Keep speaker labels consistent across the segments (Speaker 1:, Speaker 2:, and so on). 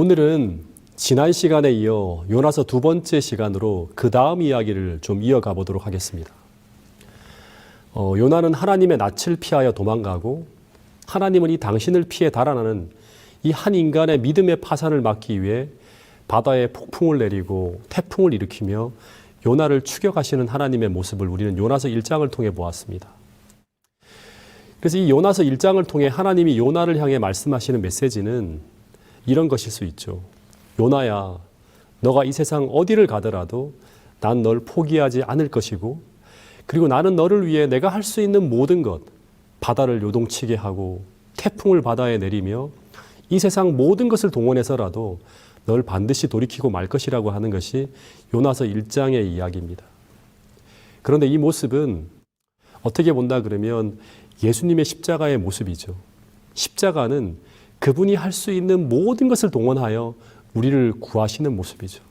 Speaker 1: 오늘은 지난 시간에 이어 요나서 두 번째 시간으로 그 다음 이야기를 좀 이어가 보도록 하겠습니다. 어, 요나는 하나님의 낯을 피하여 도망가고 하나님은 이 당신을 피해 달아나는 이 한 인간의 믿음의 파산을 막기 위해 바다에 폭풍을 내리고 태풍을 일으키며 요나를 추격하시는 하나님의 모습을 우리는 요나서 1장을 통해 보았습니다. 그래서 이 요나서 1장을 통해 하나님이 요나를 향해 말씀하시는 메시지는 이런 것일 수 있죠. 요나야, 너가 이 세상 어디를 가더라도 난 널 포기하지 않을 것이고, 그리고 나는 너를 위해 내가 할 수 있는 모든 것, 바다를 요동치게 하고, 태풍을 바다에 내리며, 이 세상 모든 것을 동원해서라도 널 반드시 돌이키고 말 것이라고 하는 것이 요나서 1장의 이야기입니다. 그런데 이 모습은 어떻게 본다 그러면 예수님의 십자가의 모습이죠. 십자가는 그분이 할 수 있는 모든 것을 동원하여 우리를 구하시는 모습이죠.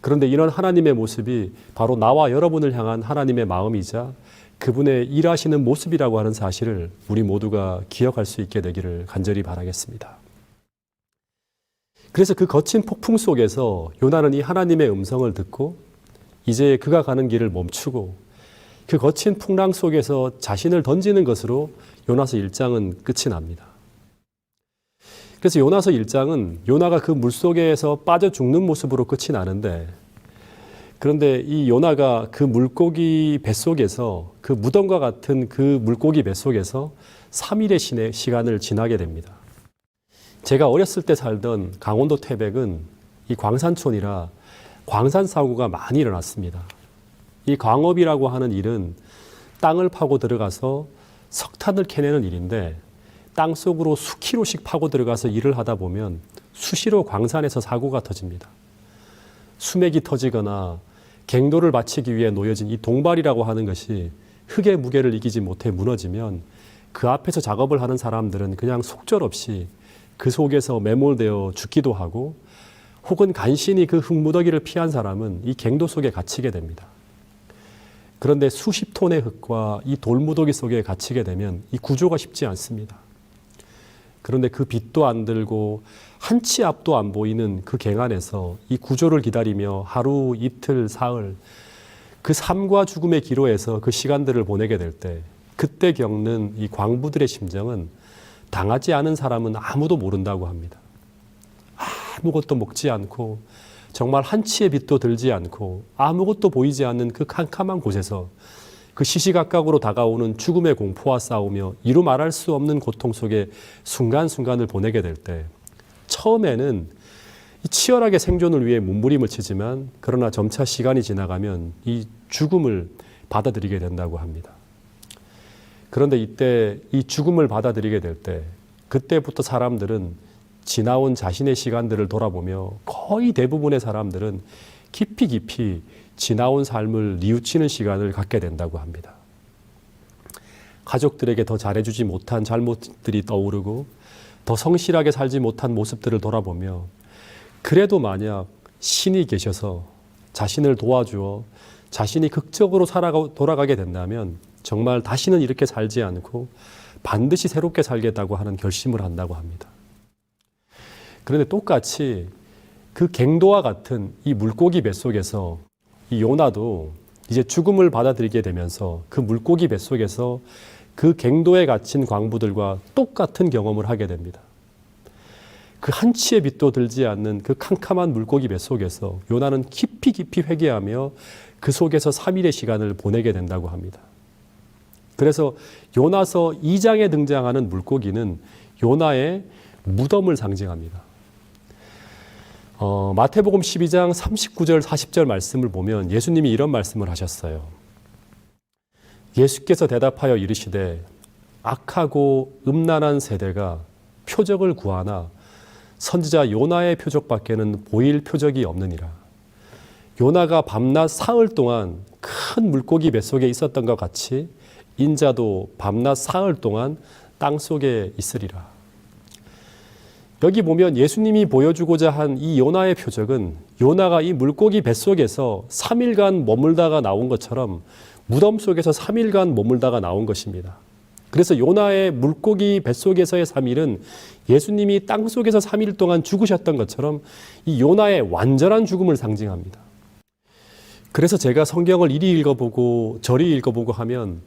Speaker 1: 그런데 이런 하나님의 모습이 바로 나와 여러분을 향한 하나님의 마음이자 그분의 일하시는 모습이라고 하는 사실을 우리 모두가 기억할 수 있게 되기를 간절히 바라겠습니다. 그래서 그 거친 폭풍 속에서 요나는 이 하나님의 음성을 듣고 이제 그가 가는 길을 멈추고 그 거친 풍랑 속에서 자신을 던지는 것으로 요나서 1장은 끝이 납니다. 그래서 요나서 1장은 요나가 그 물속에서 빠져 죽는 모습으로 끝이 나는데 그런데 이 요나가 그 물고기 뱃속에서 그 무덤과 같은 그 물고기 뱃속에서 3일의 시간을 지나게 됩니다. 제가 어렸을 때 살던 강원도 태백은 이 광산촌이라 광산 사고가 많이 일어났습니다. 이 광업이라고 하는 일은 땅을 파고 들어가서 석탄을 캐내는 일인데 땅 속으로 수키로씩 파고 들어가서 일을 하다 보면 수시로 광산에서 사고가 터집니다. 수맥이 터지거나 갱도를 바치기 위해 놓여진 이 동발이라고 하는 것이 흙의 무게를 이기지 못해 무너지면 그 앞에서 작업을 하는 사람들은 그냥 속절없이 그 속에서 매몰되어 죽기도 하고 혹은 간신히 그 흙무더기를 피한 사람은 이 갱도 속에 갇히게 됩니다. 그런데 수십 톤의 흙과 이 돌무더기 속에 갇히게 되면 이 구조가 쉽지 않습니다. 그런데 그 빛도 안 들고 한 치 앞도 안 보이는 그 갱안에서 이 구조를 기다리며 하루, 이틀, 사흘 그 삶과 죽음의 기로에서 그 시간들을 보내게 될 때 그때 겪는 이 광부들의 심정은 당하지 않은 사람은 아무도 모른다고 합니다. 아무것도 먹지 않고 정말 한 치의 빛도 들지 않고 아무것도 보이지 않는 그 캄캄한 곳에서 그 시시각각으로 다가오는 죽음의 공포와 싸우며 이루 말할 수 없는 고통 속에 순간순간을 보내게 될 때 처음에는 치열하게 생존을 위해 몸부림을 치지만 그러나 점차 시간이 지나가면 이 죽음을 받아들이게 된다고 합니다. 그런데 이때 이 죽음을 받아들이게 될 때 그때부터 사람들은 지나온 자신의 시간들을 돌아보며 거의 대부분의 사람들은 깊이 깊이 지나온 삶을 뉘우치는 시간을 갖게 된다고 합니다. 가족들에게 더 잘해주지 못한 잘못들이 떠오르고 더 성실하게 살지 못한 모습들을 돌아보며 그래도 만약 신이 계셔서 자신을 도와주어 자신이 극적으로 살아가 돌아가게 된다면 정말 다시는 이렇게 살지 않고 반드시 새롭게 살겠다고 하는 결심을 한다고 합니다. 그런데 똑같이 그 갱도와 같은 이 물고기 뱃속에서 이 요나도 이제 죽음을 받아들이게 되면서 그 물고기 뱃속에서 그 갱도에 갇힌 광부들과 똑같은 경험을 하게 됩니다. 그 한치의 빛도 들지 않는 그 캄캄한 물고기 뱃속에서 요나는 깊이 깊이 회개하며 그 속에서 3일의 시간을 보내게 된다고 합니다. 그래서 요나서 2장에 등장하는 물고기는 요나의 무덤을 상징합니다. 어, 마태복음 12장 39절 40절 말씀을 보면 예수님이 이런 말씀을 하셨어요. 예수께서 대답하여 이르시되 악하고 음란한 세대가 표적을 구하나 선지자 요나의 표적밖에는 보일 표적이 없느니라. 요나가 밤낮 사흘 동안 큰 물고기 뱃속에 있었던 것 같이 인자도 밤낮 사흘 동안 땅 속에 있으리라. 여기 보면 예수님이 보여주고자 한 이 요나의 표적은 요나가 이 물고기 뱃속에서 3일간 머물다가 나온 것처럼 무덤 속에서 3일간 머물다가 나온 것입니다. 그래서 요나의 물고기 뱃속에서의 3일은 예수님이 땅 속에서 3일 동안 죽으셨던 것처럼 이 요나의 완전한 죽음을 상징합니다. 그래서 제가 성경을 이리 읽어보고 저리 읽어보고 하면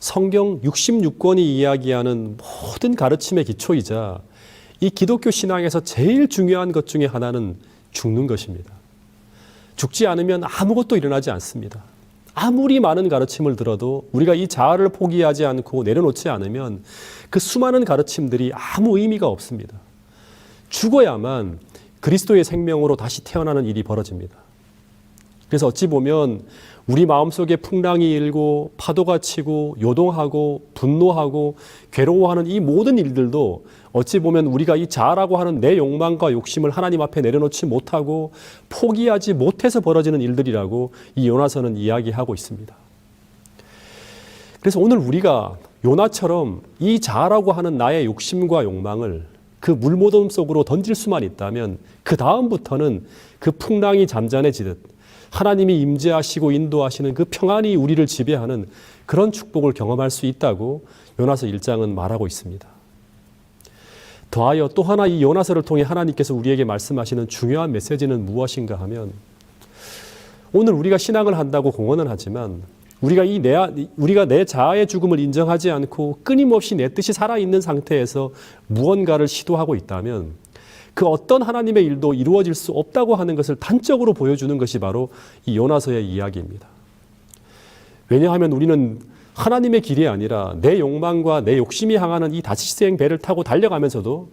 Speaker 1: 성경 66권이 이야기하는 모든 가르침의 기초이자 이 기독교 신앙에서 제일 중요한 것 중에 하나는 죽는 것입니다. 죽지 않으면 아무것도 일어나지 않습니다. 아무리 많은 가르침을 들어도 우리가 이 자아를 포기하지 않고 내려놓지 않으면 그 수많은 가르침들이 아무 의미가 없습니다. 죽어야만 그리스도의 생명으로 다시 태어나는 일이 벌어집니다. 그래서 어찌 보면 우리 마음속에 풍랑이 일고 파도가 치고 요동하고 분노하고 괴로워하는 이 모든 일들도 어찌 보면 우리가 이 자아라고 하는 내 욕망과 욕심을 하나님 앞에 내려놓지 못하고 포기하지 못해서 벌어지는 일들이라고 이 요나서는 이야기하고 있습니다. 그래서 오늘 우리가 요나처럼 이 자아라고 하는 나의 욕심과 욕망을 그 물모듬 속으로 던질 수만 있다면 그 다음부터는 그 풍랑이 잠잠해지듯 하나님이 임재하시고 인도하시는 그 평안이 우리를 지배하는 그런 축복을 경험할 수 있다고 요나서 1장은 말하고 있습니다. 더하여 또 하나 이 요나서를 통해 하나님께서 우리에게 말씀하시는 중요한 메시지는 무엇인가 하면 오늘 우리가 신앙을 한다고 공언은 하지만 우리가 이 내, 우리가 내 자아의 죽음을 인정하지 않고 끊임없이 내 뜻이 살아있는 상태에서 무언가를 시도하고 있다면 그 어떤 하나님의 일도 이루어질 수 없다고 하는 것을 단적으로 보여주는 것이 바로 이 요나서의 이야기입니다. 왜냐하면 우리는 하나님의 길이 아니라 내 욕망과 내 욕심이 향하는 이 다시생 배를 타고 달려가면서도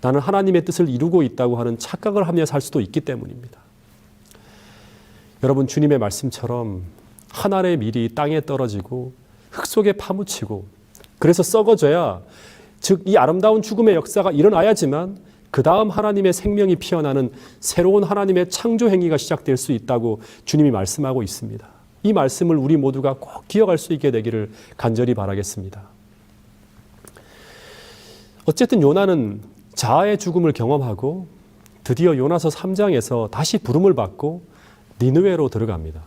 Speaker 1: 나는 하나님의 뜻을 이루고 있다고 하는 착각을 하며 살 수도 있기 때문입니다. 여러분 주님의 말씀처럼 하늘의 밀이 땅에 떨어지고 흙 속에 파묻히고 그래서 썩어져야 즉 이 아름다운 죽음의 역사가 일어나야지만 그 다음 하나님의 생명이 피어나는 새로운 하나님의 창조 행위가 시작될 수 있다고 주님이 말씀하고 있습니다. 이 말씀을 우리 모두가 꼭 기억할 수 있게 되기를 간절히 바라겠습니다. 어쨌든 요나는 자아의 죽음을 경험하고 드디어 요나서 3장에서 다시 부름을 받고 니느웨로 들어갑니다.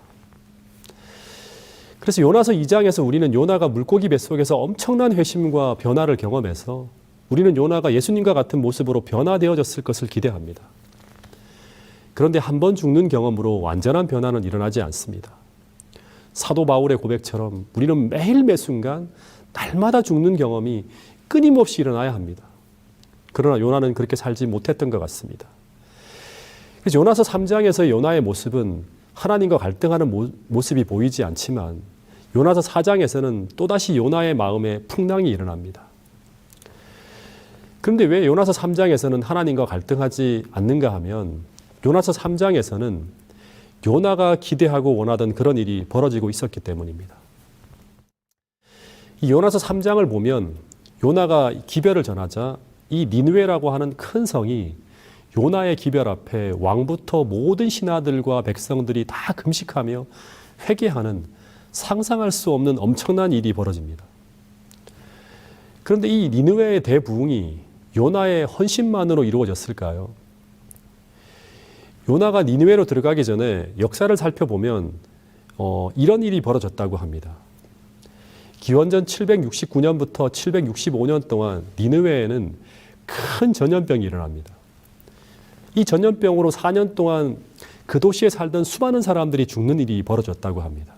Speaker 1: 그래서 요나서 2장에서 우리는 요나가 물고기 뱃속에서 엄청난 회심과 변화를 경험해서 우리는 요나가 예수님과 같은 모습으로 변화되어졌을 것을 기대합니다. 그런데 한 번 죽는 경험으로 완전한 변화는 일어나지 않습니다. 사도 바울의 고백처럼 우리는 매일 매 순간 날마다 죽는 경험이 끊임없이 일어나야 합니다. 그러나 요나는 그렇게 살지 못했던 것 같습니다. 그래서 요나서 3장에서 요나의 모습은 하나님과 갈등하는 모습이 보이지 않지만 요나서 4장에서는 또다시 요나의 마음에 풍랑이 일어납니다. 그런데 왜 요나서 3장에서는 하나님과 갈등하지 않는가 하면 요나서 3장에서는 요나가 기대하고 원하던 그런 일이 벌어지고 있었기 때문입니다. 이 요나서 3장을 보면 요나가 기별을 전하자 이 니누에라고 하는 큰 성이 요나의 기별 앞에 왕부터 모든 신하들과 백성들이 다 금식하며 회개하는 상상할 수 없는 엄청난 일이 벌어집니다. 그런데 이 니누웨의 대부흥이 요나의 헌신만으로 이루어졌을까요? 요나가 니느웨로 들어가기 전에 역사를 살펴보면 어, 이런 일이 벌어졌다고 합니다. 기원전 769년부터 765년 동안 니느웨에는 큰 전염병이 일어납니다. 이 전염병으로 4년 동안 그 도시에 살던 수많은 사람들이 죽는 일이 벌어졌다고 합니다.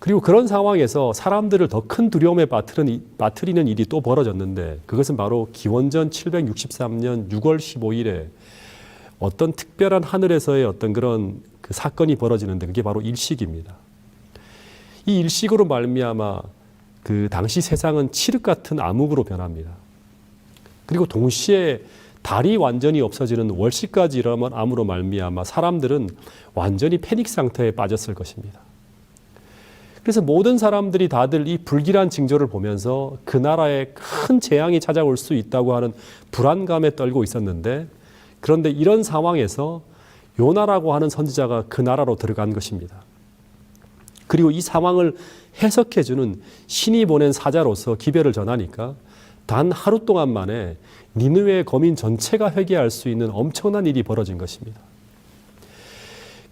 Speaker 1: 그리고 그런 상황에서 사람들을 더 큰 두려움에 빠뜨리는 일이 또 벌어졌는데 그것은 바로 기원전 763년 6월 15일에 어떤 특별한 하늘에서의 어떤 그런 그 사건이 벌어지는데 그게 바로 일식입니다. 이 일식으로 말미암아 그 당시 세상은 칠흑 같은 암흑으로 변합니다. 그리고 동시에 달이 완전히 없어지는 월식까지 일어나면 암으로 말미암아 사람들은 완전히 패닉 상태에 빠졌을 것입니다. 그래서 모든 사람들이 다들 이 불길한 징조를 보면서 그 나라에 큰 재앙이 찾아올 수 있다고 하는 불안감에 떨고 있었는데 그런데 이런 상황에서 요나라고 하는 선지자가 그 나라로 들어간 것입니다. 그리고 이 상황을 해석해 주는 신이 보낸 사자로서 기별을 전하니까 단 하루 동안 만에 니느웨 거민 전체가 회개할 수 있는 엄청난 일이 벌어진 것입니다.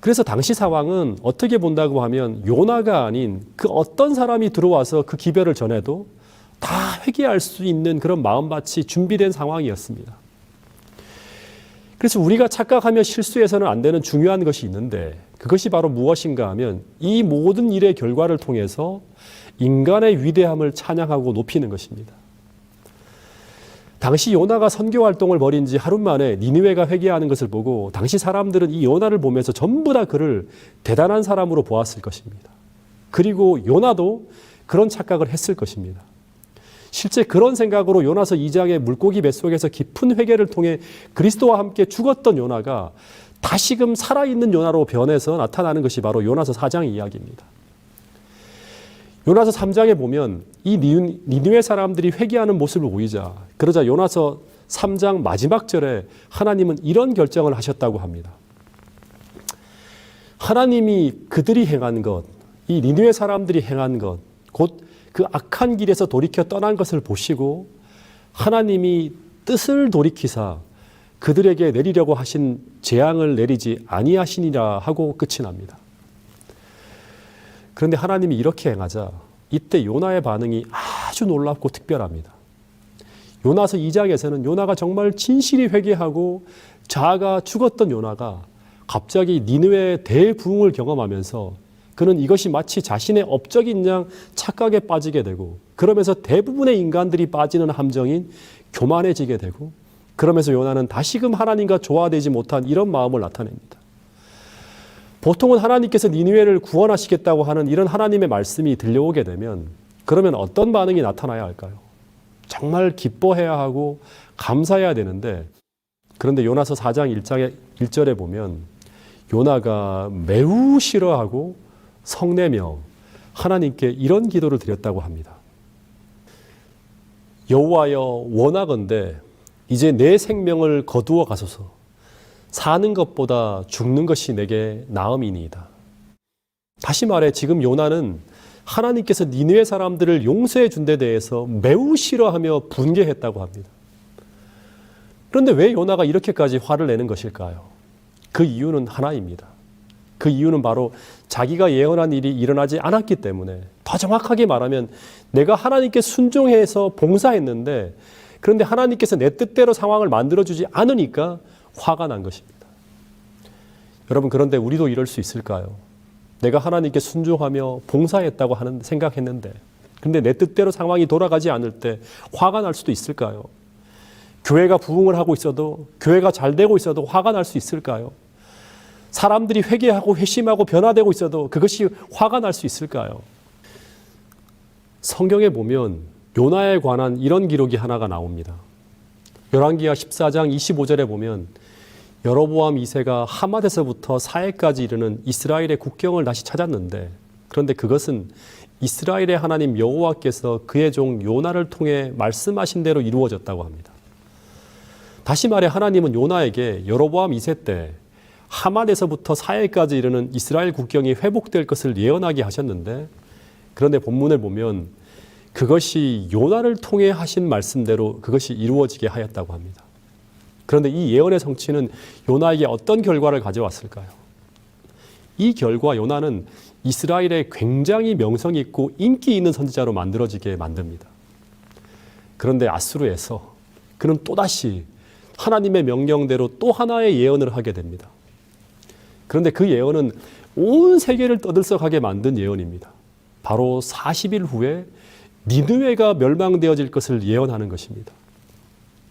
Speaker 1: 그래서 당시 상황은 어떻게 본다고 하면 요나가 아닌 그 어떤 사람이 들어와서 그 기별을 전해도 다 회개할 수 있는 그런 마음밭이 준비된 상황이었습니다. 그래서 우리가 착각하며 실수해서는 안 되는 중요한 것이 있는데 그것이 바로 무엇인가 하면 이 모든 일의 결과를 통해서 인간의 위대함을 찬양하고 높이는 것입니다. 당시 요나가 선교 활동을 벌인 지 하루 만에 니느웨가 회개하는 것을 보고 당시 사람들은 이 요나를 보면서 전부 다 그를 대단한 사람으로 보았을 것입니다. 그리고 요나도 그런 착각을 했을 것입니다. 실제 그런 생각으로 요나서 2장의 물고기 뱃속에서 깊은 회개를 통해 그리스도와 함께 죽었던 요나가 다시금 살아있는 요나로 변해서 나타나는 것이 바로 요나서 4장 이야기입니다. 요나서 3장에 보면 이 니느웨 사람들이 회개하는 모습을 보이자 그러자 요나서 3장 마지막 절에 하나님은 이런 결정을 하셨다고 합니다. 하나님이 그들이 행한 것, 이 니느웨 사람들이 행한 것, 곧 그 악한 길에서 돌이켜 떠난 것을 보시고 하나님이 뜻을 돌이키사 그들에게 내리려고 하신 재앙을 내리지 아니하시니라 하고 끝이 납니다. 그런데 하나님이 이렇게 행하자 이때 요나의 반응이 아주 놀랍고 특별합니다. 요나서 2장에서는 요나가 정말 진실이 회개하고 자아가 죽었던 요나가 갑자기 니느웨의 대부흥을 경험하면서 그는 이것이 마치 자신의 업적인 양 착각에 빠지게 되고 그러면서 대부분의 인간들이 빠지는 함정인 교만해지게 되고 그러면서 요나는 다시금 하나님과 조화되지 못한 이런 마음을 나타냅니다. 보통은 하나님께서 니느웨를 구원하시겠다고 하는 이런 하나님의 말씀이 들려오게 되면 그러면 어떤 반응이 나타나야 할까요? 정말 기뻐해야 하고 감사해야 되는데 그런데 요나서 4장 1장에 1절에 보면 요나가 매우 싫어하고 성내며 하나님께 이런 기도를 드렸다고 합니다. 여호와여 원하건대 이제 내 생명을 거두어 가소서 사는 것보다 죽는 것이 내게 나음이니이다. 다시 말해 지금 요나는 하나님께서 니느웨 사람들을 용서해 준 데 대해서 매우 싫어하며 분개했다고 합니다. 그런데 왜 요나가 이렇게까지 화를 내는 것일까요? 그 이유는 하나입니다. 그 이유는 바로 자기가 예언한 일이 일어나지 않았기 때문에 더 정확하게 말하면 내가 하나님께 순종해서 봉사했는데 그런데 하나님께서 내 뜻대로 상황을 만들어주지 않으니까 화가 난 것입니다. 여러분 그런데 우리도 이럴 수 있을까요? 내가 하나님께 순종하며 봉사했다고 하는 생각했는데 근데 내 뜻대로 상황이 돌아가지 않을 때 화가 날 수도 있을까요? 교회가 부흥을 하고 있어도 교회가 잘 되고 있어도 화가 날 수 있을까요? 사람들이 회개하고 회심하고 변화되고 있어도 그것이 화가 날 수 있을까요? 성경에 보면 요나에 관한 이런 기록이 하나가 나옵니다. 열왕기하 14장 25절에 보면 여로보암 2세가 하맛에서부터 사해까지 이르는 이스라엘의 국경을 다시 찾았는데 그런데 그것은 이스라엘의 하나님 여호와께서 그의 종 요나를 통해 말씀하신 대로 이루어졌다고 합니다. 다시 말해 하나님은 요나에게 여로보암 2세 때 하맛에서부터 사해까지 이르는 이스라엘 국경이 회복될 것을 예언하게 하셨는데 그런데 본문을 보면 그것이 요나를 통해 하신 말씀대로 그것이 이루어지게 하였다고 합니다. 그런데 이 예언의 성취는 요나에게 어떤 결과를 가져왔을까요? 이 결과 요나는 이스라엘의 굉장히 명성 있고 인기 있는 선지자로 만들어지게 만듭니다. 그런데 아수르에서 그는 또다시 하나님의 명령대로 또 하나의 예언을 하게 됩니다. 그런데 그 예언은 온 세계를 떠들썩하게 만든 예언입니다. 바로 40일 후에 니느웨가 멸망되어질 것을 예언하는 것입니다.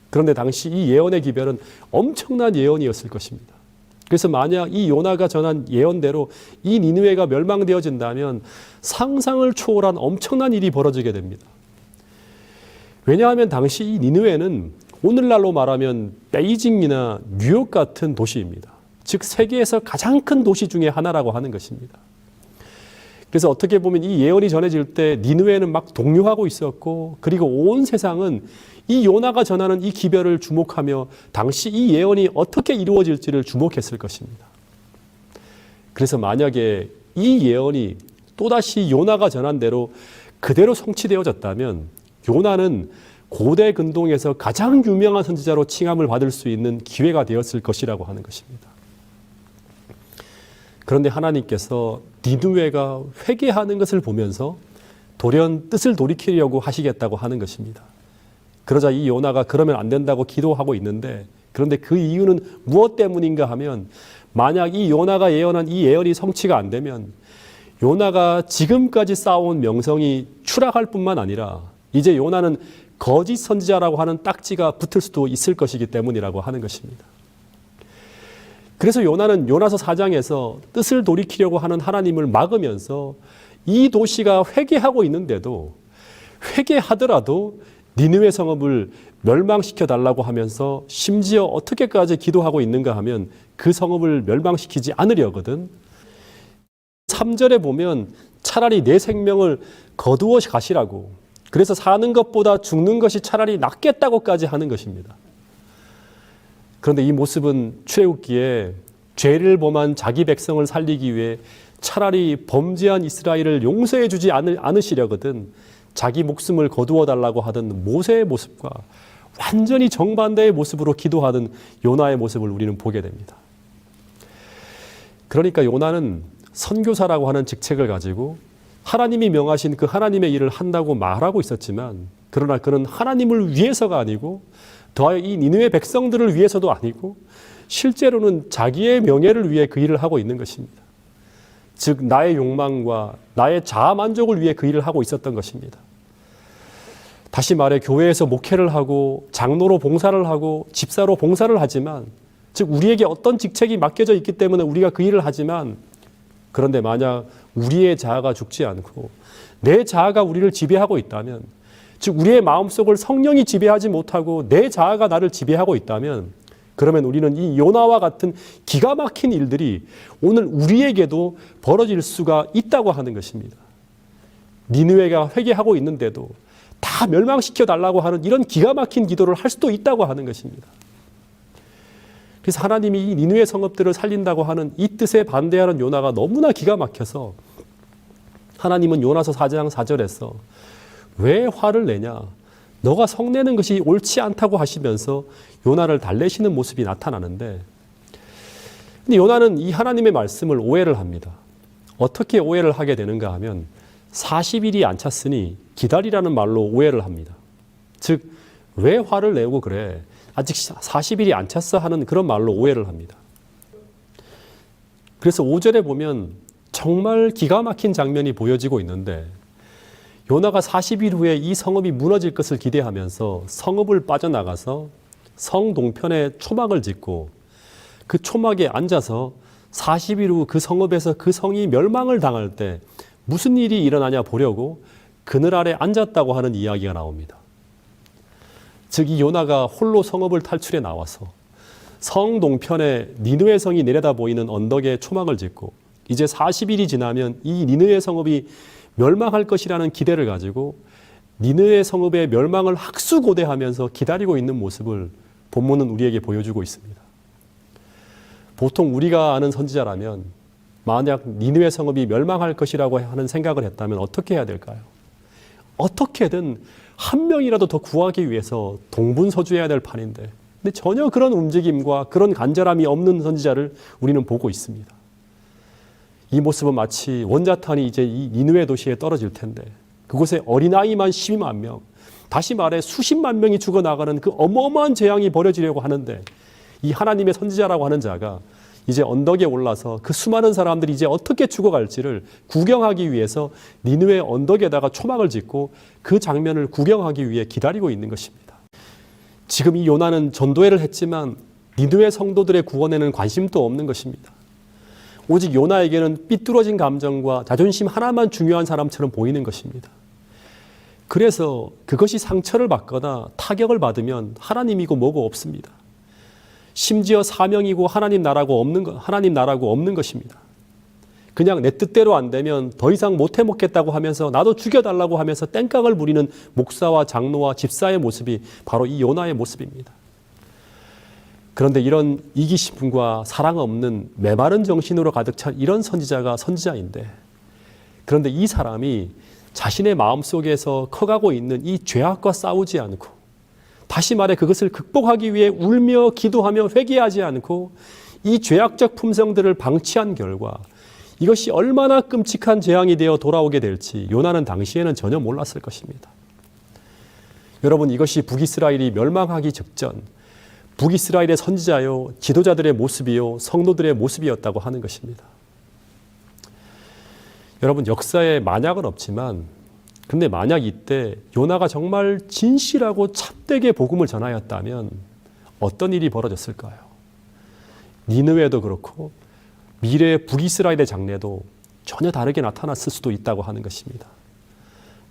Speaker 1: 그런데 당시 이 예언의 기별은 엄청난 예언이었을 것입니다. 그래서 만약 이 요나가 전한 예언대로 이 니느웨가 멸망되어진다면 상상을 초월한 엄청난 일이 벌어지게 됩니다. 왜냐하면 당시 이 니느웨는 오늘날로 말하면 베이징이나 뉴욕 같은 도시입니다. 즉 세계에서 가장 큰 도시 중에 하나라고 하는 것입니다. 그래서 어떻게 보면 이 예언이 전해질 때 니느웨는 막 동요하고 있었고 그리고 온 세상은 이 요나가 전하는 이 기별을 주목하며 당시 이 예언이 어떻게 이루어질지를 주목했을 것입니다. 그래서 만약에 이 예언이 또다시 요나가 전한 대로 그대로 성취되어졌다면 요나는 고대 근동에서 가장 유명한 선지자로 칭함을 받을 수 있는 기회가 되었을 것이라고 하는 것입니다. 그런데 하나님께서 니누웨가 회개하는 것을 보면서 돌연 뜻을 돌이키려고 하시겠다고 하는 것입니다. 그러자 이 요나가 그러면 안 된다고 기도하고 있는데 그런데 그 이유는 무엇 때문인가 하면 만약 이 요나가 예언한 이 예언이 성취가 안 되면 요나가 지금까지 쌓아온 명성이 추락할 뿐만 아니라 이제 요나는 거짓 선지자라고 하는 딱지가 붙을 수도 있을 것이기 때문이라고 하는 것입니다. 그래서 요나는 요나서 4장에서 뜻을 돌이키려고 하는 하나님을 막으면서 이 도시가 회개하고 있는데도 회개하더라도 니느웨 성읍을 멸망시켜 달라고 하면서 심지어 어떻게까지 기도하고 있는가 하면 그 성읍을 멸망시키지 않으려거든. 3절에 보면 차라리 내 생명을 거두어 가시라고. 그래서 사는 것보다 죽는 것이 차라리 낫겠다고까지 하는 것입니다. 그런데 이 모습은 출애굽기에 죄를 범한 자기 백성을 살리기 위해 차라리 범죄한 이스라엘을 용서해 주지 않으시려거든 자기 목숨을 거두어 달라고 하던 모세의 모습과 완전히 정반대의 모습으로 기도하던 요나의 모습을 우리는 보게 됩니다. 그러니까 요나는 선교사라고 하는 직책을 가지고 하나님이 명하신 그 하나님의 일을 한다고 말하고 있었지만 그러나 그는 하나님을 위해서가 아니고 더하여 이 니느의 백성들을 위해서도 아니고 실제로는 자기의 명예를 위해 그 일을 하고 있는 것입니다. 즉 나의 욕망과 나의 자아 만족을 위해 그 일을 하고 있었던 것입니다. 다시 말해 교회에서 목회를 하고 장로로 봉사를 하고 집사로 봉사를 하지만 즉 우리에게 어떤 직책이 맡겨져 있기 때문에 우리가 그 일을 하지만 그런데 만약 우리의 자아가 죽지 않고 내 자아가 우리를 지배하고 있다면 즉 우리의 마음속을 성령이 지배하지 못하고 내 자아가 나를 지배하고 있다면 그러면 우리는 이 요나와 같은 기가 막힌 일들이 오늘 우리에게도 벌어질 수가 있다고 하는 것입니다. 니느웨가 회개하고 있는데도 다 멸망시켜 달라고 하는 이런 기가 막힌 기도를 할 수도 있다고 하는 것입니다. 그래서 하나님이 이 니누의 성읍들을 살린다고 하는 이 뜻에 반대하는 요나가 너무나 기가 막혀서 하나님은 요나서 4장 4절에서 왜 화를 내냐? 너가 성내는 것이 옳지 않다고 하시면서 요나를 달래시는 모습이 나타나는데 근데 요나는 이 하나님의 말씀을 오해를 합니다. 어떻게 오해를 하게 되는가 하면 40일이 안 찼으니 기다리라는 말로 오해를 합니다. 즉, 왜 화를 내고 그래? 아직 40일이 안 찼어 하는 그런 말로 오해를 합니다. 그래서 5절에 보면 정말 기가 막힌 장면이 보여지고 있는데 요나가 40일 후에 이 성읍이 무너질 것을 기대하면서 성읍을 빠져나가서 성 동편에 초막을 짓고 그 초막에 앉아서 40일 후 그 성읍에서 그 성이 멸망을 당할 때 무슨 일이 일어나냐 보려고 그늘 아래 앉았다고 하는 이야기가 나옵니다. 즉, 이 요나가 홀로 성읍을 탈출해 나와서 성 동편에 니느의 성이 내려다 보이는 언덕에 초막을 짓고 이제 40일이 지나면 이 니느의 성읍이 멸망할 것이라는 기대를 가지고 니느의 성읍의 멸망을 학수고대하면서 기다리고 있는 모습을 본문은 우리에게 보여주고 있습니다. 보통 우리가 아는 선지자라면 만약 니느의 성읍이 멸망할 것이라고 하는 생각을 했다면 어떻게 해야 될까요? 어떻게든 한 명이라도 더 구하기 위해서 동분서주해야 될 판인데 근데 전혀 그런 움직임과 그런 간절함이 없는 선지자를 우리는 보고 있습니다. 이 모습은 마치 원자탄이 이제 이 니누의 도시에 떨어질 텐데 그곳에 어린아이만 12만 명, 다시 말해 수십만 명이 죽어나가는 그 어마어마한 재앙이 벌어지려고 하는데 이 하나님의 선지자라고 하는 자가 이제 언덕에 올라서 그 수많은 사람들이 이제 어떻게 죽어갈지를 구경하기 위해서 니누의 언덕에다가 초막을 짓고 그 장면을 구경하기 위해 기다리고 있는 것입니다. 지금 이 요나는 전도회를 했지만 니누의 성도들의 구원에는 관심도 없는 것입니다. 오직 요나에게는 삐뚤어진 감정과 자존심 하나만 중요한 사람처럼 보이는 것입니다. 그래서 그것이 상처를 받거나 타격을 받으면 하나님이고 뭐고 없습니다. 심지어 사명이고 하나님 나라고 없는 것, 하나님 나라고 없는 것입니다. 그냥 내 뜻대로 안 되면 더 이상 못 해먹겠다고 하면서 나도 죽여달라고 하면서 땡깡을 부리는 목사와 장로와 집사의 모습이 바로 이 요나의 모습입니다. 그런데 이런 이기심과 사랑 없는 메마른 정신으로 가득 찬 이런 선지자가 선지자인데 그런데 이 사람이 자신의 마음 속에서 커가고 있는 이 죄악과 싸우지 않고 다시 말해 그것을 극복하기 위해 울며 기도하며 회개하지 않고 이 죄악적 품성들을 방치한 결과 이것이 얼마나 끔찍한 재앙이 되어 돌아오게 될지 요나는 당시에는 전혀 몰랐을 것입니다. 여러분 이것이 북이스라엘이 멸망하기 직전 북이스라엘의 선지자요 지도자들의 모습이요 성도들의 모습이었다고 하는 것입니다. 여러분 역사에 만약은 없지만 근데 만약 이때 요나가 정말 진실하고 참되게 복음을 전하였다면 어떤 일이 벌어졌을까요? 니느웨도 그렇고 미래의 북이스라엘의 장래도 전혀 다르게 나타났을 수도 있다고 하는 것입니다.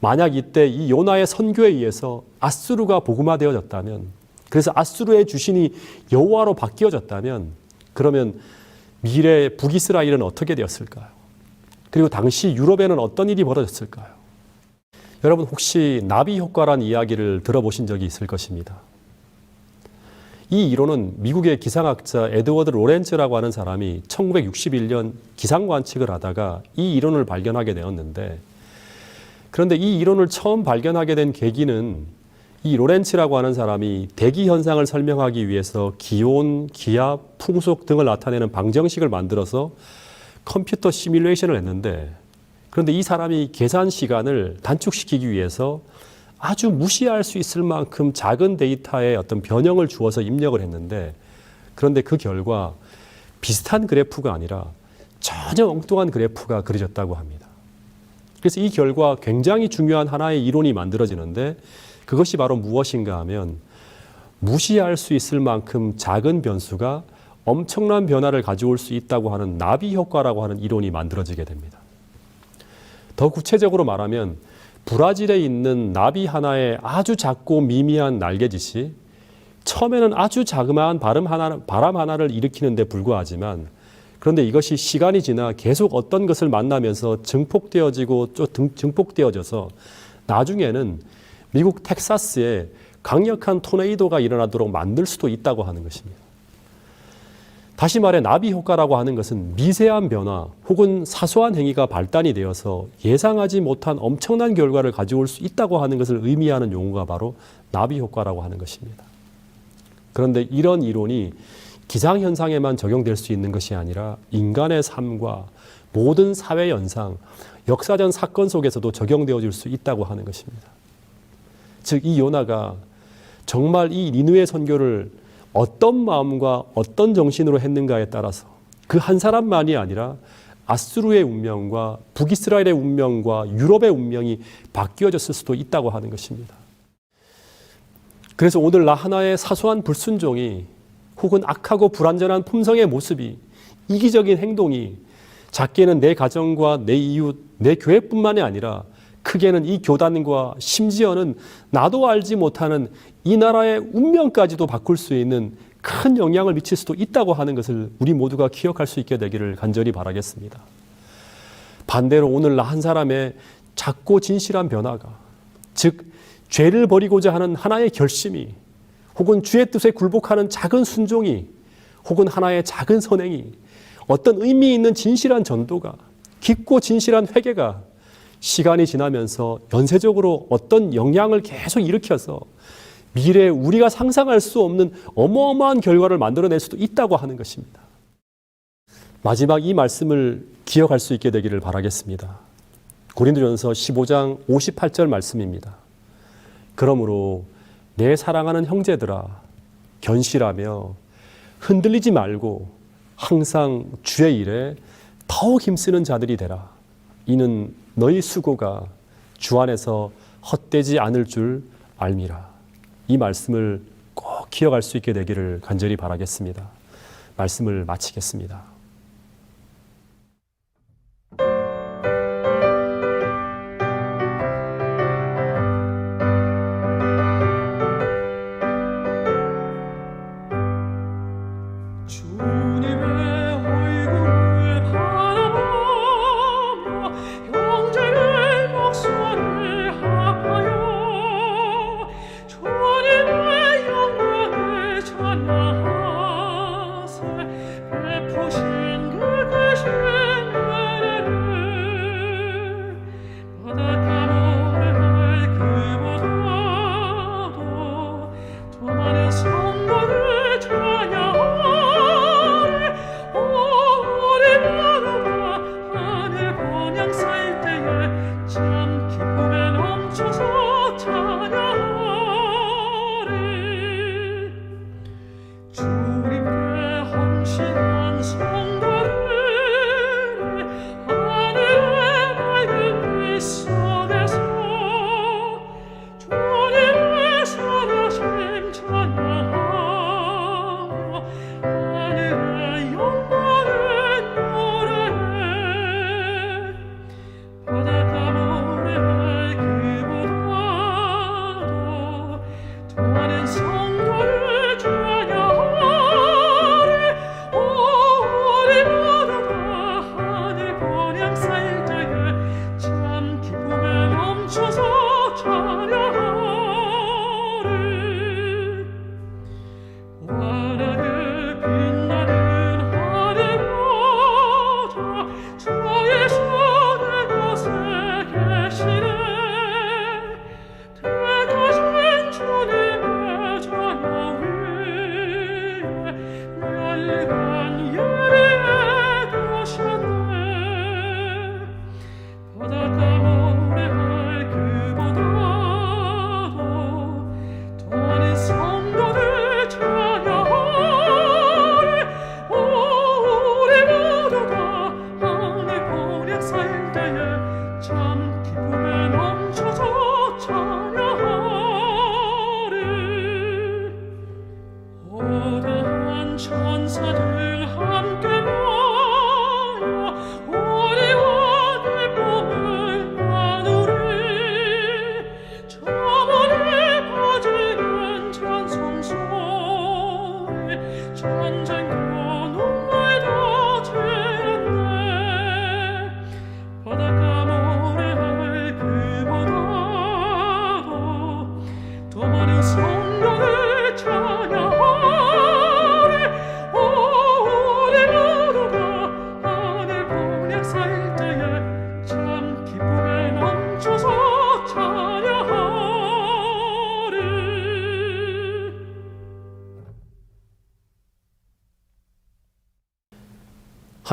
Speaker 1: 만약 이때 이 요나의 선교에 의해서 아수르가 복음화되어졌다면 그래서 아수르의 주신이 여호와로 바뀌어졌다면 그러면 미래 북이스라엘은 어떻게 되었을까요? 그리고 당시 유럽에는 어떤 일이 벌어졌을까요? 여러분 혹시 나비 효과란 이야기를 들어보신 적이 있을 것입니다. 이 이론은 미국의 기상학자 에드워드 로렌츠라고 하는 사람이 1961년 기상 관측을 하다가 이 이론을 발견하게 되었는데 그런데 이 이론을 처음 발견하게 된 계기는 이 로렌츠라고 하는 사람이 대기 현상을 설명하기 위해서 기온, 기압, 풍속 등을 나타내는 방정식을 만들어서 컴퓨터 시뮬레이션을 했는데 그런데 이 사람이 계산 시간을 단축시키기 위해서 아주 무시할 수 있을 만큼 작은 데이터에 어떤 변형을 주어서 입력을 했는데 그런데 그 결과 비슷한 그래프가 아니라 전혀 엉뚱한 그래프가 그려졌다고 합니다. 그래서 이 결과 굉장히 중요한 하나의 이론이 만들어지는데 그것이 바로 무엇인가 하면 무시할 수 있을 만큼 작은 변수가 엄청난 변화를 가져올 수 있다고 하는 나비 효과라고 하는 이론이 만들어지게 됩니다. 더 구체적으로 말하면 브라질에 있는 나비 하나의 아주 작고 미미한 날개짓이 처음에는 아주 자그마한 바람, 하나, 바람 하나를 일으키는데 불과하지만 그런데 이것이 시간이 지나 계속 어떤 것을 만나면서 증폭되어지고 또 증폭되어져서 나중에는 미국 텍사스에 강력한 토네이도가 일어나도록 만들 수도 있다고 하는 것입니다. 다시 말해 나비 효과라고 하는 것은 미세한 변화 혹은 사소한 행위가 발단이 되어서 예상하지 못한 엄청난 결과를 가져올 수 있다고 하는 것을 의미하는 용어가 바로 나비 효과라고 하는 것입니다. 그런데 이런 이론이 기상 현상에만 적용될 수 있는 것이 아니라 인간의 삶과 모든 사회 현상, 역사전 사건 속에서도 적용되어질 수 있다고 하는 것입니다. 즉 이 요나가 정말 이 니누의 선교를 어떤 마음과 어떤 정신으로 했는가에 따라서 그 한 사람만이 아니라 아수르의 운명과 북이스라엘의 운명과 유럽의 운명이 바뀌어졌을 수도 있다고 하는 것입니다. 그래서 오늘 나 하나의 사소한 불순종이 혹은 악하고 불완전한 품성의 모습이 이기적인 행동이 작게는 내 가정과 내 이웃, 내 교회뿐만이 아니라 크게는 이 교단과 심지어는 나도 알지 못하는 이 나라의 운명까지도 바꿀 수 있는 큰 영향을 미칠 수도 있다고 하는 것을 우리 모두가 기억할 수 있게 되기를 간절히 바라겠습니다. 반대로 오늘 나 한 사람의 작고 진실한 변화가 즉 죄를 버리고자 하는 하나의 결심이 혹은 주의 뜻에 굴복하는 작은 순종이 혹은 하나의 작은 선행이 어떤 의미 있는 진실한 전도가 깊고 진실한 회개가 시간이 지나면서 연쇄적으로 어떤 영향을 계속 일으켜서 미래에 우리가 상상할 수 없는 어마어마한 결과를 만들어낼 수도 있다고 하는 것입니다. 마지막 이 말씀을 기억할 수 있게 되기를 바라겠습니다. 고린도전서 15장 58절 말씀입니다. 그러므로 내 사랑하는 형제들아 견실하며 흔들리지 말고 항상 주의 일에 더욱 힘쓰는 자들이 되라. 이는 너희 수고가 주 안에서 헛되지 않을 줄 알미라. 이 말씀을 꼭 기억할 수 있게 되기를 간절히 바라겠습니다. 말씀을 마치겠습니다.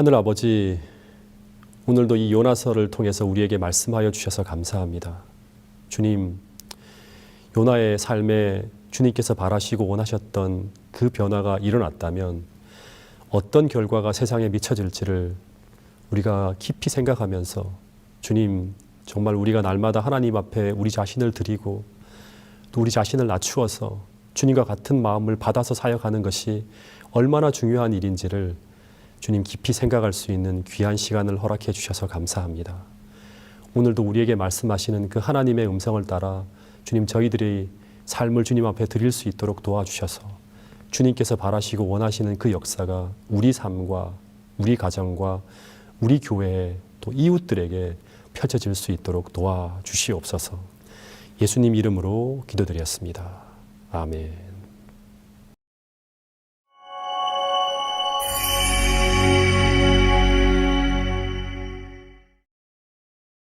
Speaker 1: 하늘 아버지, 오늘도 이 요나서를 통해서 우리에게 말씀하여 주셔서 감사합니다. 주님, 요나의 삶에 주님께서 바라시고 원하셨던 그 변화가 일어났다면 어떤 결과가 세상에 미쳐질지를 우리가 깊이 생각하면서 주님, 정말 우리가 날마다 하나님 앞에 우리 자신을 드리고 또 우리 자신을 낮추어서 주님과 같은 마음을 받아서 사역하는 것이 얼마나 중요한 일인지를 주님 깊이 생각할 수 있는 귀한 시간을 허락해 주셔서 감사합니다. 오늘도 우리에게 말씀하시는 그 하나님의 음성을 따라 주님 저희들이 삶을 주님 앞에 드릴 수 있도록 도와주셔서 주님께서 바라시고 원하시는 그 역사가 우리 삶과 우리 가정과 우리 교회 또 이웃들에게 펼쳐질 수 있도록 도와주시옵소서. 예수님 이름으로 기도드렸습니다. 아멘.